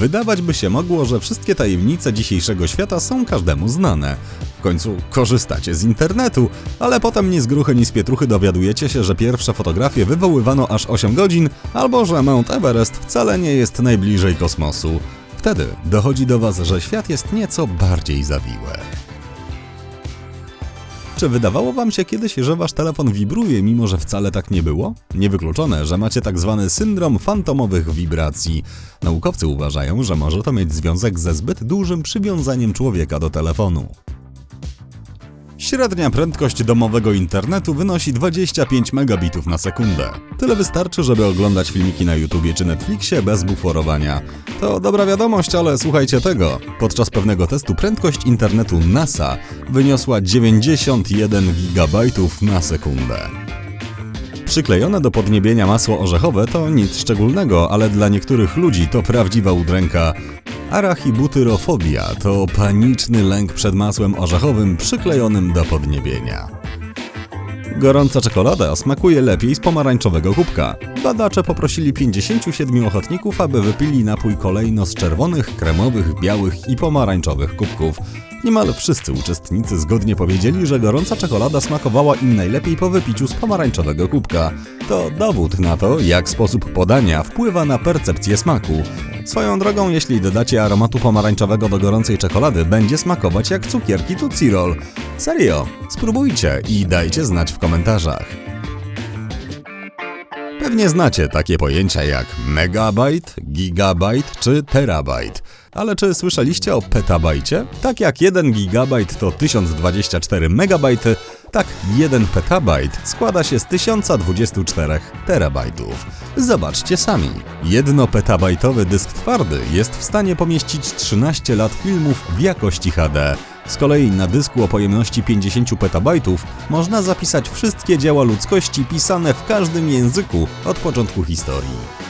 Wydawać by się mogło, że wszystkie tajemnice dzisiejszego świata są każdemu znane. W końcu korzystacie z internetu, ale potem ni z gruchy, ni z pietruchy dowiadujecie się, że pierwsze fotografie wywoływano aż 8 godzin, albo że Mount Everest wcale nie jest najbliżej kosmosu. Wtedy dochodzi do Was, że świat jest nieco bardziej zawiły. Czy wydawało Wam się kiedyś, że Wasz telefon wibruje, mimo że wcale tak nie było? Niewykluczone, że macie tak zwany syndrom fantomowych wibracji. Naukowcy uważają, że może to mieć związek ze zbyt dużym przywiązaniem człowieka do telefonu. Średnia prędkość domowego internetu wynosi 25 megabitów na sekundę. Tyle wystarczy, żeby oglądać filmiki na YouTubie czy Netflixie bez buforowania. To dobra wiadomość, ale słuchajcie tego. Podczas pewnego testu prędkość internetu NASA wyniosła 91 gigabajtów na sekundę. Przyklejone do podniebienia masło orzechowe to nic szczególnego, ale dla niektórych ludzi to prawdziwa udręka. Arachibutyrofobia to paniczny lęk przed masłem orzechowym przyklejonym do podniebienia. Gorąca czekolada smakuje lepiej z pomarańczowego kubka. Badacze poprosili 57 ochotników, aby wypili napój kolejno z czerwonych, kremowych, białych i pomarańczowych kubków. Niemal wszyscy uczestnicy zgodnie powiedzieli, że gorąca czekolada smakowała im najlepiej po wypiciu z pomarańczowego kubka. To dowód na to, jak sposób podania wpływa na percepcję smaku. Swoją drogą, jeśli dodacie aromatu pomarańczowego do gorącej czekolady, będzie smakować jak cukierki Tootsie Roll. Serio, spróbujcie i dajcie znać w komentarzach. Pewnie znacie takie pojęcia jak megabajt, gigabajt czy terabajt. Ale czy słyszeliście o petabajcie? Tak jak 1 gigabajt to 1024 megabajty, tak 1 petabajt składa się z 1024 terabajtów. Zobaczcie sami. Jedno petabajtowy dysk twardy jest w stanie pomieścić 13 lat filmów w jakości HD. Z kolei na dysku o pojemności 50 petabajtów można zapisać wszystkie dzieła ludzkości pisane w każdym języku od początku historii.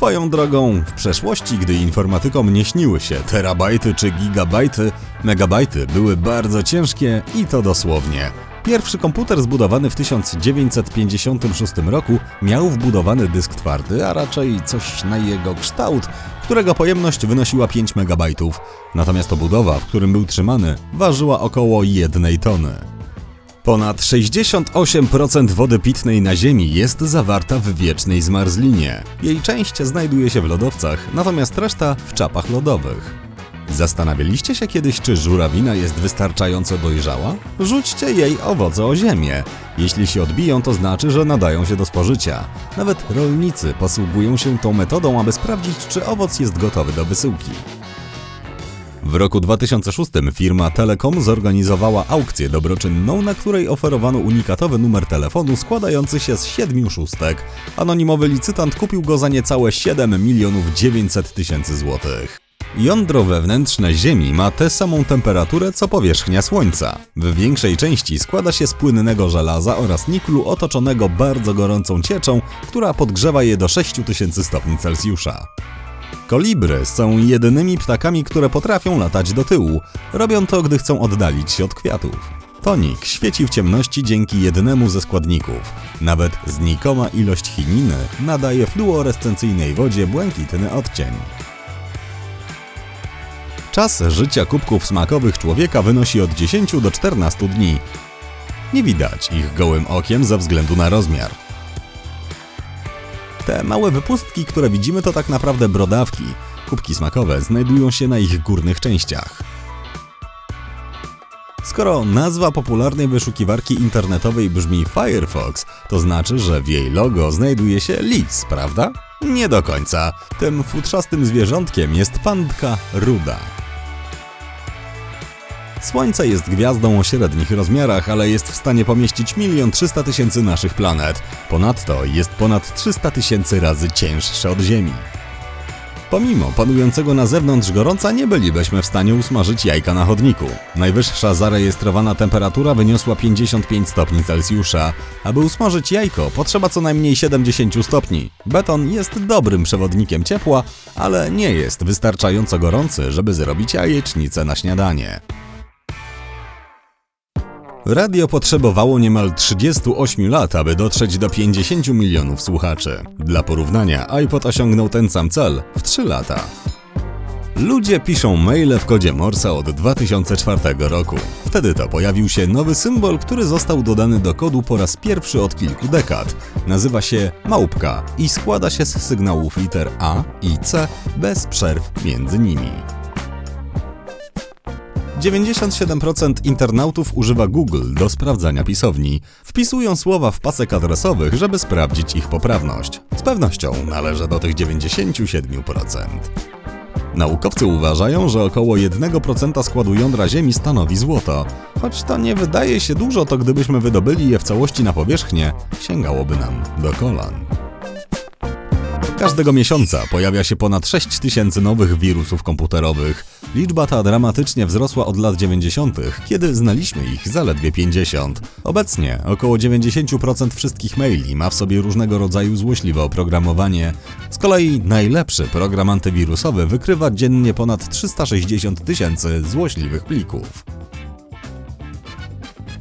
Swoją drogą, w przeszłości, gdy informatykom nie śniły się terabajty czy gigabajty, megabajty były bardzo ciężkie i to dosłownie. Pierwszy komputer zbudowany w 1956 roku miał wbudowany dysk twardy, a raczej coś na jego kształt, którego pojemność wynosiła 5 MB. Natomiast obudowa, w którym był trzymany, ważyła około 1 tony. Ponad 68% wody pitnej na Ziemi jest zawarta w wiecznej zmarzlinie. Jej część znajduje się w lodowcach, natomiast reszta w czapach lodowych. Zastanawialiście się kiedyś, czy żurawina jest wystarczająco dojrzała? Rzućcie jej owoce o ziemię. Jeśli się odbiją, to znaczy, że nadają się do spożycia. Nawet rolnicy posługują się tą metodą, aby sprawdzić, czy owoc jest gotowy do wysyłki. W roku 2006 firma Telekom zorganizowała aukcję dobroczynną, na której oferowano unikatowy numer telefonu składający się z siedmiu szóstek. Anonimowy licytant kupił go za niecałe 7 milionów 900 tysięcy złotych. Jądro wewnętrzne Ziemi ma tę samą temperaturę co powierzchnia Słońca. W większej części składa się z płynnego żelaza oraz niklu otoczonego bardzo gorącą cieczą, która podgrzewa je do 6000 stopni Celsjusza. Kolibry są jedynymi ptakami, które potrafią latać do tyłu. Robią to, gdy chcą oddalić się od kwiatów. Tonik świeci w ciemności dzięki jednemu ze składników. Nawet znikoma ilość chininy nadaje fluorescencyjnej wodzie błękitny odcień. Czas życia kubków smakowych człowieka wynosi od 10 do 14 dni. Nie widać ich gołym okiem ze względu na rozmiar. Te małe wypustki, które widzimy, to tak naprawdę brodawki. Kubki smakowe znajdują się na ich górnych częściach. Skoro nazwa popularnej wyszukiwarki internetowej brzmi Firefox, to znaczy, że w jej logo znajduje się lis, prawda? Nie do końca. Tym futrzastym zwierzątkiem jest pandka ruda. Słońce jest gwiazdą o średnich rozmiarach, ale jest w stanie pomieścić milion trzysta tysięcy naszych planet. Ponadto jest ponad 300 tysięcy razy cięższe od Ziemi. Pomimo panującego na zewnątrz gorąca nie bylibyśmy w stanie usmażyć jajka na chodniku. Najwyższa zarejestrowana temperatura wyniosła 55 stopni Celsjusza. Aby usmażyć jajko potrzeba co najmniej 70 stopni. Beton jest dobrym przewodnikiem ciepła, ale nie jest wystarczająco gorący, żeby zrobić jajecznicę na śniadanie. Radio potrzebowało niemal 38 lat, aby dotrzeć do 50 milionów słuchaczy. Dla porównania, iPod osiągnął ten sam cel w 3 lata. Ludzie piszą maile w kodzie Morsa od 2004 roku. Wtedy to pojawił się nowy symbol, który został dodany do kodu po raz pierwszy od kilku dekad. Nazywa się małpka i składa się z sygnałów liter A i C bez przerw między nimi. 97% internautów używa Google do sprawdzania pisowni. Wpisują słowa w pasek adresowych, żeby sprawdzić ich poprawność. Z pewnością należę do tych 97%. Naukowcy uważają, że około 1% składu jądra Ziemi stanowi złoto. Choć to nie wydaje się dużo, to gdybyśmy wydobyli je w całości na powierzchnię, sięgałoby nam do kolan. Każdego miesiąca pojawia się ponad 6 tysięcy nowych wirusów komputerowych. Liczba ta dramatycznie wzrosła od lat 90., kiedy znaliśmy ich zaledwie 50. Obecnie około 90% wszystkich maili ma w sobie różnego rodzaju złośliwe oprogramowanie. Z kolei najlepszy program antywirusowy wykrywa dziennie ponad 360 tysięcy złośliwych plików.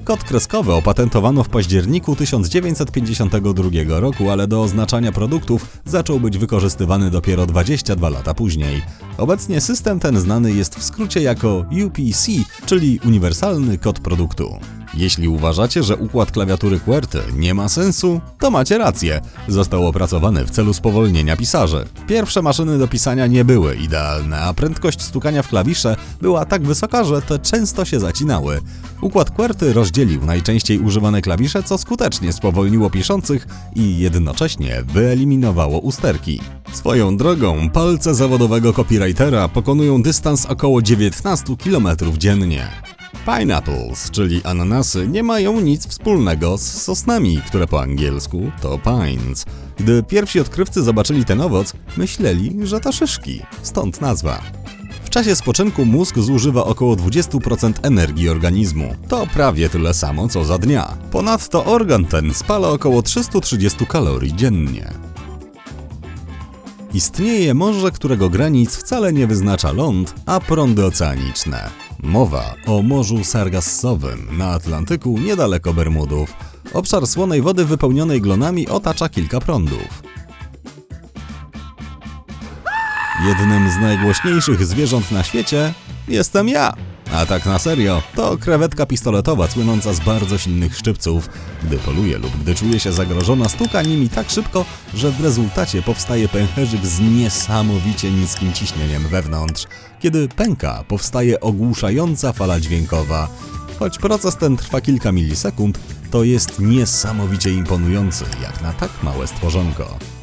Kod kreskowy opatentowano w październiku 1952 roku, ale do oznaczania produktów zaczął być wykorzystywany dopiero 22 lata później. Obecnie system ten znany jest w skrócie jako UPC, czyli Uniwersalny Kod Produktu. Jeśli uważacie, że układ klawiatury QWERTY nie ma sensu, to macie rację. Został opracowany w celu spowolnienia pisarzy. Pierwsze maszyny do pisania nie były idealne, a prędkość stukania w klawisze była tak wysoka, że te często się zacinały. Układ QWERTY rozdzielił najczęściej używane klawisze, co skutecznie spowolniło piszących i jednocześnie wyeliminowało usterki. Swoją drogą, palce zawodowego copywritera pokonują dystans około 19 km dziennie. Pineapples, czyli ananasy, nie mają nic wspólnego z sosnami, które po angielsku to pines. Gdy pierwsi odkrywcy zobaczyli ten owoc, myśleli, że to szyszki, stąd nazwa. W czasie spoczynku mózg zużywa około 20% energii organizmu. To prawie tyle samo co za dnia. Ponadto organ ten spala około 330 kalorii dziennie. Istnieje morze, którego granic wcale nie wyznacza ląd, a prądy oceaniczne. Mowa o Morzu Sargassowym na Atlantyku niedaleko Bermudów. Obszar słonej wody wypełnionej glonami otacza kilka prądów. Jednym z najgłośniejszych zwierząt na świecie jestem ja. A tak na serio, to krewetka pistoletowa słynąca z bardzo silnych szczypców. Gdy poluje lub gdy czuje się zagrożona, stuka nimi tak szybko, że w rezultacie powstaje pęcherzyk z niesamowicie niskim ciśnieniem wewnątrz. Kiedy pęka, powstaje ogłuszająca fala dźwiękowa. Choć proces ten trwa kilka milisekund, to jest niesamowicie imponujący, jak na tak małe stworzonko.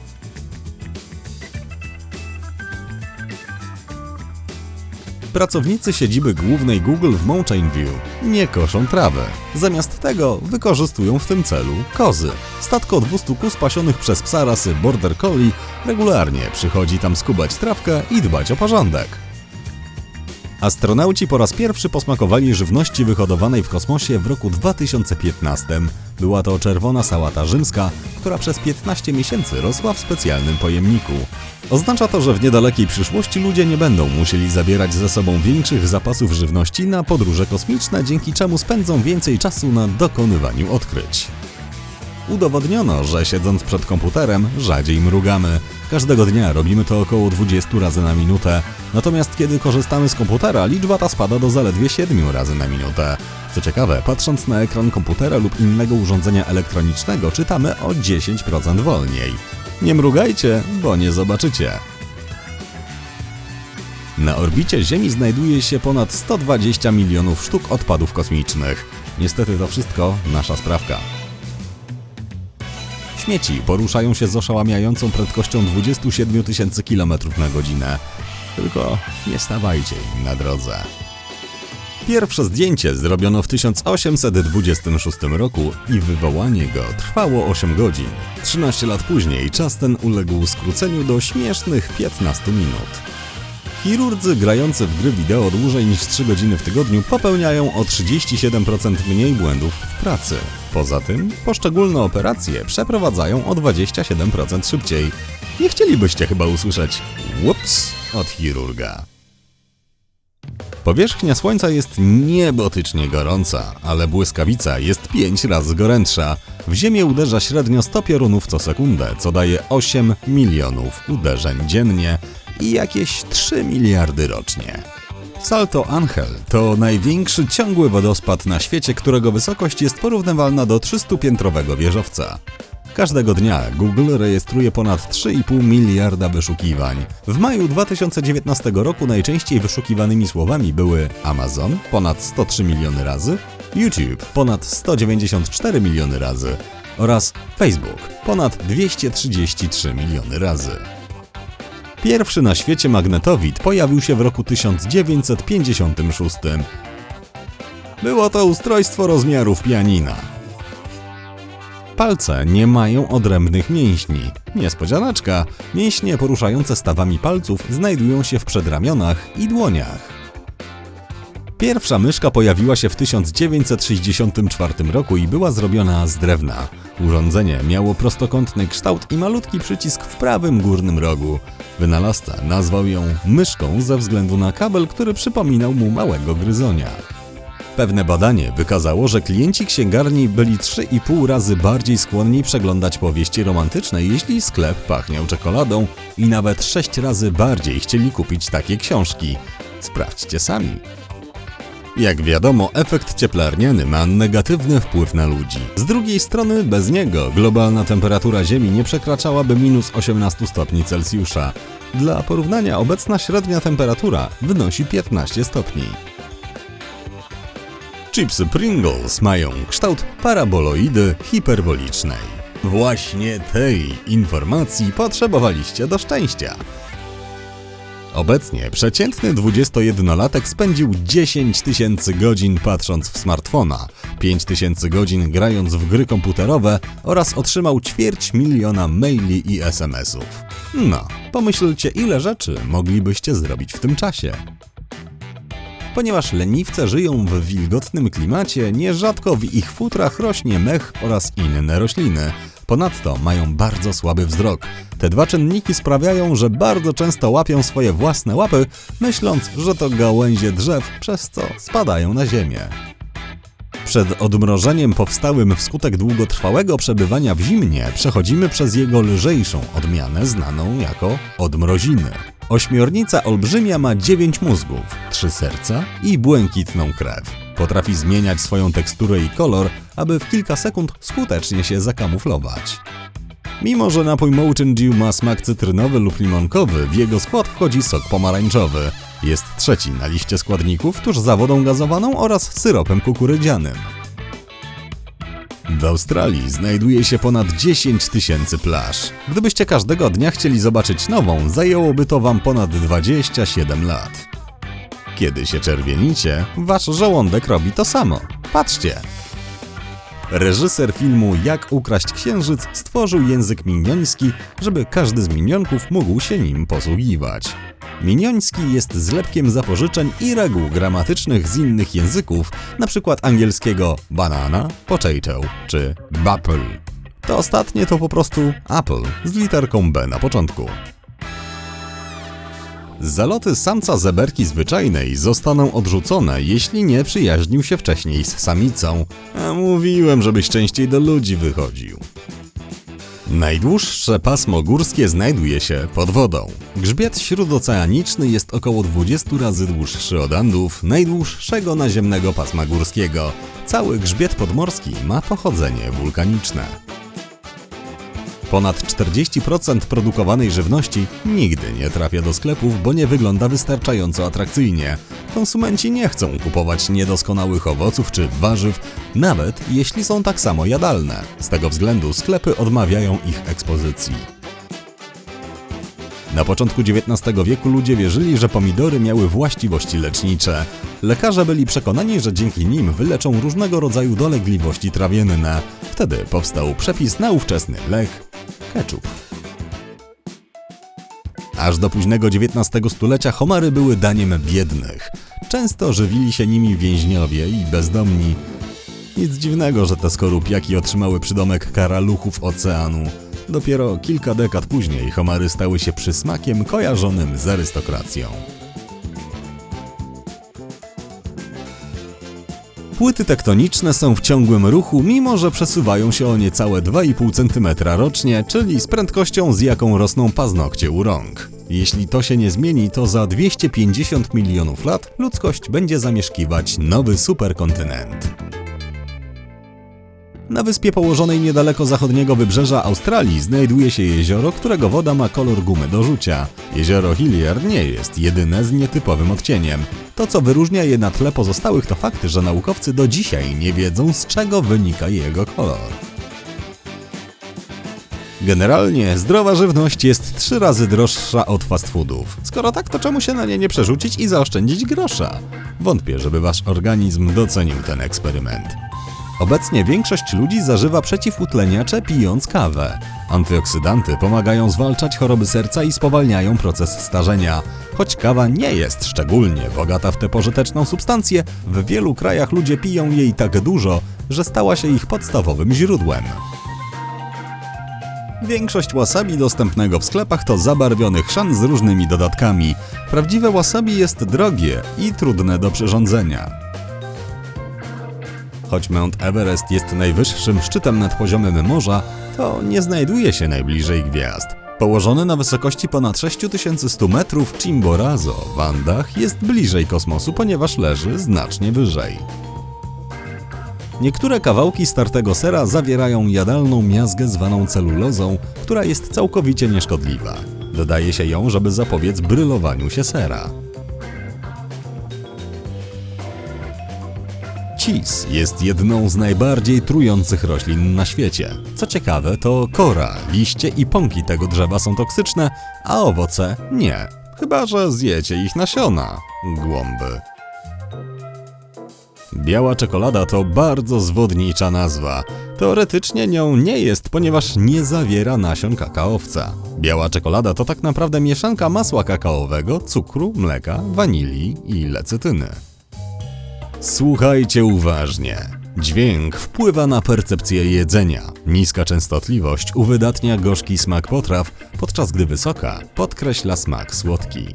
Pracownicy siedziby głównej Google w Mountain View nie koszą trawę. Zamiast tego wykorzystują w tym celu kozy. Statko 200 kus pasionych przez psa rasy Border Collie regularnie przychodzi tam skubać trawkę i dbać o porządek. Astronauci po raz pierwszy posmakowali żywności wyhodowanej w kosmosie w roku 2015. Była to czerwona sałata rzymska, która przez 15 miesięcy rosła w specjalnym pojemniku. Oznacza to, że w niedalekiej przyszłości ludzie nie będą musieli zabierać ze sobą większych zapasów żywności na podróże kosmiczne, dzięki czemu spędzą więcej czasu na dokonywaniu odkryć. Udowodniono, że siedząc przed komputerem rzadziej mrugamy. Każdego dnia robimy to około 20 razy na minutę. Natomiast kiedy korzystamy z komputera, liczba ta spada do zaledwie 7 razy na minutę. Co ciekawe, patrząc na ekran komputera lub innego urządzenia elektronicznego, czytamy o 10% wolniej. Nie mrugajcie, bo nie zobaczycie. Na orbicie Ziemi znajduje się ponad 120 milionów sztuk odpadów kosmicznych. Niestety to wszystko nasza sprawka. Śmieci poruszają się z oszałamiającą prędkością 27 tysięcy km na godzinę. Tylko nie stawajcie im na drodze. Pierwsze zdjęcie zrobiono w 1826 roku i wywołanie go trwało 8 godzin. 13 lat później czas ten uległ skróceniu do śmiesznych 15 minut. Chirurdzy grający w gry wideo dłużej niż 3 godziny w tygodniu popełniają o 37% mniej błędów w pracy. Poza tym poszczególne operacje przeprowadzają o 27% szybciej. Nie chcielibyście chyba usłyszeć ups od chirurga. Powierzchnia Słońca jest niebotycznie gorąca, ale błyskawica jest 5 razy gorętsza. W Ziemię uderza średnio 100 piorunów co sekundę, co daje 8 milionów uderzeń dziennie i jakieś 3 miliardy rocznie. Salto Angel to największy ciągły wodospad na świecie, którego wysokość jest porównywalna do 300-piętrowego wieżowca. Każdego dnia Google rejestruje ponad 3,5 miliarda wyszukiwań. W maju 2019 roku najczęściej wyszukiwanymi słowami były Amazon ponad 103 miliony razy, YouTube ponad 194 miliony razy oraz Facebook ponad 233 miliony razy. Pierwszy na świecie magnetowid pojawił się w roku 1956. Było to ustrojstwo rozmiarów pianina. Palce nie mają odrębnych mięśni. Niespodzianaczka, mięśnie poruszające stawami palców znajdują się w przedramionach i dłoniach. Pierwsza myszka pojawiła się w 1964 roku i była zrobiona z drewna. Urządzenie miało prostokątny kształt i malutki przycisk w prawym górnym rogu. Wynalazca nazwał ją myszką ze względu na kabel, który przypominał mu małego gryzonia. Pewne badanie wykazało, że klienci księgarni byli 3,5 razy bardziej skłonni przeglądać powieści romantyczne, jeśli sklep pachniał czekoladą i nawet 6 razy bardziej chcieli kupić takie książki. Sprawdźcie sami. Jak wiadomo, efekt cieplarniany ma negatywny wpływ na ludzi. Z drugiej strony, bez niego globalna temperatura Ziemi nie przekraczałaby minus 18 stopni Celsjusza. Dla porównania, obecna średnia temperatura wynosi 15 stopni. Chipsy Pringles mają kształt paraboloidy hiperbolicznej. Właśnie tej informacji potrzebowaliście do szczęścia. Obecnie przeciętny 21-latek spędził 10 tysięcy godzin patrząc w smartfona, 5 tysięcy godzin grając w gry komputerowe oraz otrzymał ćwierć miliona maili i SMS-ów. No, pomyślcie ile rzeczy moglibyście zrobić w tym czasie. Ponieważ leniwce żyją w wilgotnym klimacie, nierzadko w ich futrach rośnie mech oraz inne rośliny. Ponadto mają bardzo słaby wzrok. Te dwa czynniki sprawiają, że bardzo często łapią swoje własne łapy, myśląc, że to gałęzie drzew, przez co spadają na ziemię. Przed odmrożeniem powstałym wskutek długotrwałego przebywania w zimnie przechodzimy przez jego lżejszą odmianę znaną jako odmroziny. Ośmiornica olbrzymia ma 9 mózgów, 3 serca i błękitną krew. Potrafi zmieniać swoją teksturę i kolor, aby w kilka sekund skutecznie się zakamuflować. Mimo, że napój Mountain Dew ma smak cytrynowy lub limonkowy, w jego skład wchodzi sok pomarańczowy. Jest trzeci na liście składników tuż za wodą gazowaną oraz syropem kukurydzianym. W Australii znajduje się ponad 10 tysięcy plaż. Gdybyście każdego dnia chcieli zobaczyć nową, zajęłoby to wam ponad 27 lat. Kiedy się czerwienicie, wasz żołądek robi to samo. Patrzcie! Reżyser filmu Jak ukraść księżyc stworzył język minioński, żeby każdy z minionków mógł się nim posługiwać. Minioński jest zlepkiem zapożyczeń i reguł gramatycznych z innych języków, np. angielskiego banana, potato czy bapple. To ostatnie to po prostu apple z literką B na początku. Zaloty samca zeberki zwyczajnej zostaną odrzucone, jeśli nie przyjaźnił się wcześniej z samicą. A mówiłem, żebyś częściej do ludzi wychodził. Najdłuższe pasmo górskie znajduje się pod wodą. Grzbiet śródoceaniczny jest około 20 razy dłuższy od Andów, najdłuższego naziemnego pasma górskiego. Cały grzbiet podmorski ma pochodzenie wulkaniczne. Ponad 40% produkowanej żywności nigdy nie trafia do sklepów, bo nie wygląda wystarczająco atrakcyjnie. Konsumenci nie chcą kupować niedoskonałych owoców czy warzyw, nawet jeśli są tak samo jadalne. Z tego względu sklepy odmawiają ich ekspozycji. Na początku XIX wieku ludzie wierzyli, że pomidory miały właściwości lecznicze. Lekarze byli przekonani, że dzięki nim wyleczą różnego rodzaju dolegliwości trawienne. Wtedy powstał przepis na ówczesny lek Aż do późnego XIX stulecia homary były daniem biednych. Często żywili się nimi więźniowie i bezdomni. Nic dziwnego, że te skorupiaki otrzymały przydomek karaluchów oceanu. Dopiero kilka dekad później homary stały się przysmakiem kojarzonym z arystokracją. Płyty tektoniczne są w ciągłym ruchu, mimo że przesuwają się o niecałe 2,5 cm rocznie, czyli z prędkością z jaką rosną paznokcie u rąk. Jeśli to się nie zmieni, to za 250 milionów lat ludzkość będzie zamieszkiwać nowy superkontynent. Na wyspie położonej niedaleko zachodniego wybrzeża Australii znajduje się jezioro, którego woda ma kolor gumy do rzucia. Jezioro Hilliard nie jest jedyne z nietypowym odcieniem. To, co wyróżnia je na tle pozostałych, to fakt, że naukowcy do dzisiaj nie wiedzą, z czego wynika jego kolor. Generalnie zdrowa żywność jest trzy razy droższa od fast foodów. Skoro tak, to czemu się na nie nie przerzucić i zaoszczędzić grosza? Wątpię, żeby wasz organizm docenił ten eksperyment. Obecnie większość ludzi zażywa przeciwutleniacze pijąc kawę. Antyoksydanty pomagają zwalczać choroby serca i spowalniają proces starzenia. Choć kawa nie jest szczególnie bogata w tę pożyteczną substancję, w wielu krajach ludzie piją jej tak dużo, że stała się ich podstawowym źródłem. Większość wasabi dostępnego w sklepach to zabarwiony chrzan z różnymi dodatkami. Prawdziwe wasabi jest drogie i trudne do przyrządzenia. Choć Mount Everest jest najwyższym szczytem nad poziomem morza, to nie znajduje się najbliżej gwiazd. Położony na wysokości ponad 6100 metrów Chimborazo w Andach jest bliżej kosmosu, ponieważ leży znacznie wyżej. Niektóre kawałki startego sera zawierają jadalną miazgę zwaną celulozą, która jest całkowicie nieszkodliwa. Dodaje się ją, żeby zapobiec brylowaniu się sera. Cis jest jedną z najbardziej trujących roślin na świecie. Co ciekawe, to kora, liście i pąki tego drzewa są toksyczne, a owoce nie. Chyba, że zjecie ich nasiona. Głąby. Biała czekolada to bardzo zwodnicza nazwa. Teoretycznie nią nie jest, ponieważ nie zawiera nasion kakaowca. Biała czekolada to tak naprawdę mieszanka masła kakaowego, cukru, mleka, wanilii i lecytyny. Słuchajcie uważnie. Dźwięk wpływa na percepcję jedzenia. Niska częstotliwość uwydatnia gorzki smak potraw, podczas gdy wysoka podkreśla smak słodki.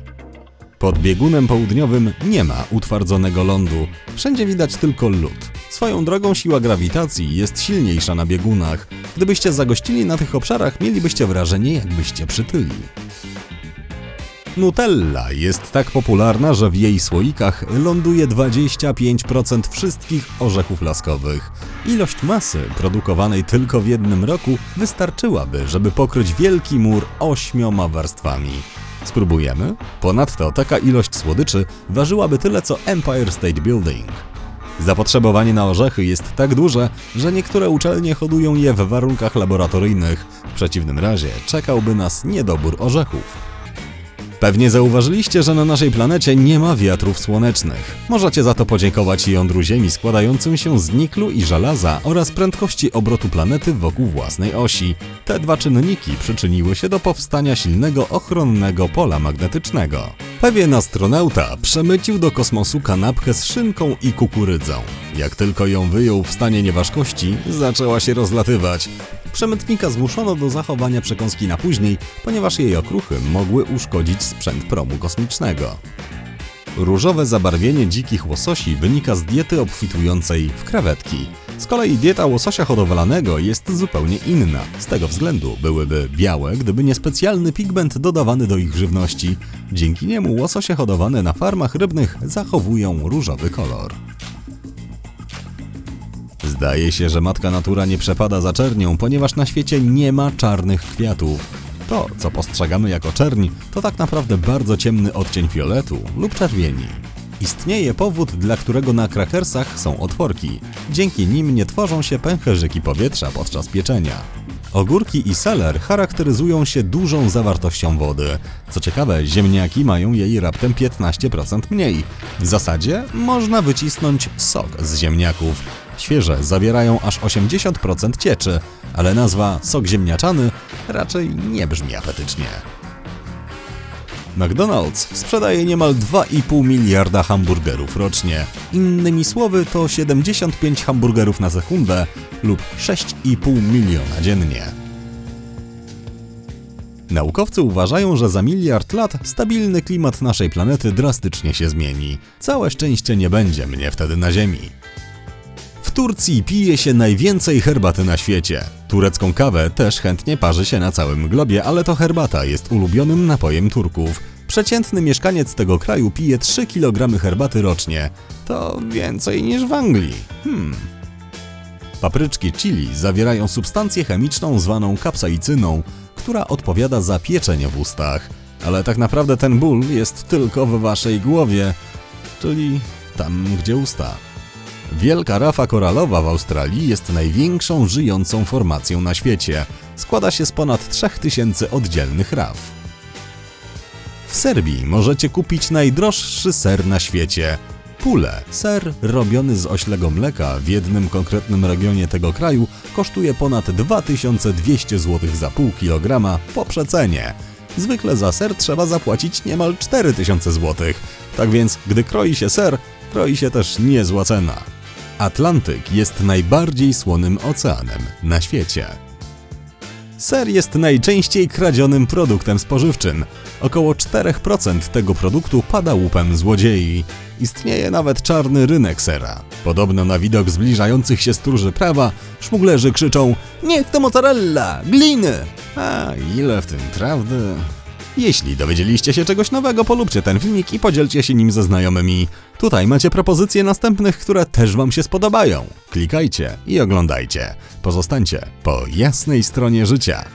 Pod biegunem południowym nie ma utwardzonego lądu, wszędzie widać tylko lód. Swoją drogą siła grawitacji jest silniejsza na biegunach. Gdybyście zagościli na tych obszarach, mielibyście wrażenie, jakbyście przytyli. Nutella jest tak popularna, że w jej słoikach ląduje 25% wszystkich orzechów laskowych. Ilość masy produkowanej tylko w jednym roku wystarczyłaby, żeby pokryć wielki mur ośmioma warstwami. Spróbujemy? Ponadto taka ilość słodyczy ważyłaby tyle co Empire State Building. Zapotrzebowanie na orzechy jest tak duże, że niektóre uczelnie hodują je w warunkach laboratoryjnych. W przeciwnym razie czekałby nas niedobór orzechów. Pewnie zauważyliście, że na naszej planecie nie ma wiatrów słonecznych. Możecie za to podziękować jądru Ziemi składającym się z niklu i żelaza oraz prędkości obrotu planety wokół własnej osi. Te dwa czynniki przyczyniły się do powstania silnego ochronnego pola magnetycznego. Pewien astronauta przemycił do kosmosu kanapkę z szynką i kukurydzą. Jak tylko ją wyjął w stanie nieważkości, zaczęła się rozlatywać. Przemytnika zmuszono do zachowania przekąski na później, ponieważ jej okruchy mogły uszkodzić sprzęt promu kosmicznego. Różowe zabarwienie dzikich łososi wynika z diety obfitującej w krewetki. Z kolei dieta łososia hodowlanego jest zupełnie inna. Z tego względu byłyby białe, gdyby nie specjalny pigment dodawany do ich żywności. Dzięki niemu łososie hodowane na farmach rybnych zachowują różowy kolor. Zdaje się, że matka natura nie przepada za czernią, ponieważ na świecie nie ma czarnych kwiatów. To, co postrzegamy jako czerń, to tak naprawdę bardzo ciemny odcień fioletu lub czerwieni. Istnieje powód, dla którego na krakersach są otworki. Dzięki nim nie tworzą się pęcherzyki powietrza podczas pieczenia. Ogórki i seler charakteryzują się dużą zawartością wody. Co ciekawe, ziemniaki mają jej raptem 15% mniej. W zasadzie można wycisnąć sok z ziemniaków. Świeże zawierają aż 80% cieczy, ale nazwa sok ziemniaczany raczej nie brzmi apetycznie. McDonald's sprzedaje niemal 2,5 miliarda hamburgerów rocznie. Innymi słowy to 75 hamburgerów na sekundę lub 6,5 miliona dziennie. Naukowcy uważają, że za miliard lat stabilny klimat naszej planety drastycznie się zmieni. Całe szczęście nie będzie mnie wtedy na Ziemi. W Turcji pije się najwięcej herbaty na świecie. Turecką kawę też chętnie parzy się na całym globie, ale to herbata jest ulubionym napojem Turków. Przeciętny mieszkaniec tego kraju pije 3 kg herbaty rocznie. To więcej niż w Anglii. Hmm. Papryczki chili zawierają substancję chemiczną zwaną kapsaicyną, która odpowiada za pieczenie w ustach. Ale tak naprawdę ten ból jest tylko w waszej głowie, czyli tam, gdzie usta. Wielka rafa koralowa w Australii jest największą żyjącą formacją na świecie. Składa się z ponad 3000 oddzielnych raf. W Serbii możecie kupić najdroższy ser na świecie. Pule. Ser robiony z oślego mleka w jednym konkretnym regionie tego kraju kosztuje ponad 2200 zł za pół kilograma po przecenie. Zwykle za ser trzeba zapłacić niemal 4000 zł. Tak więc, gdy kroi się ser, kroi się też niezła cena. Atlantyk jest najbardziej słonym oceanem na świecie. Ser jest najczęściej kradzionym produktem spożywczym. Około 4% tego produktu pada łupem złodziei. Istnieje nawet czarny rynek sera. Podobno na widok zbliżających się stróży prawa, szmuglerzy krzyczą Niech to mozzarella! Gliny! A ile w tym prawdy? Jeśli dowiedzieliście się czegoś nowego, polubcie ten filmik i podzielcie się nim ze znajomymi. Tutaj macie propozycje następnych, które też Wam się spodobają. Klikajcie i oglądajcie. Pozostańcie po jasnej stronie życia.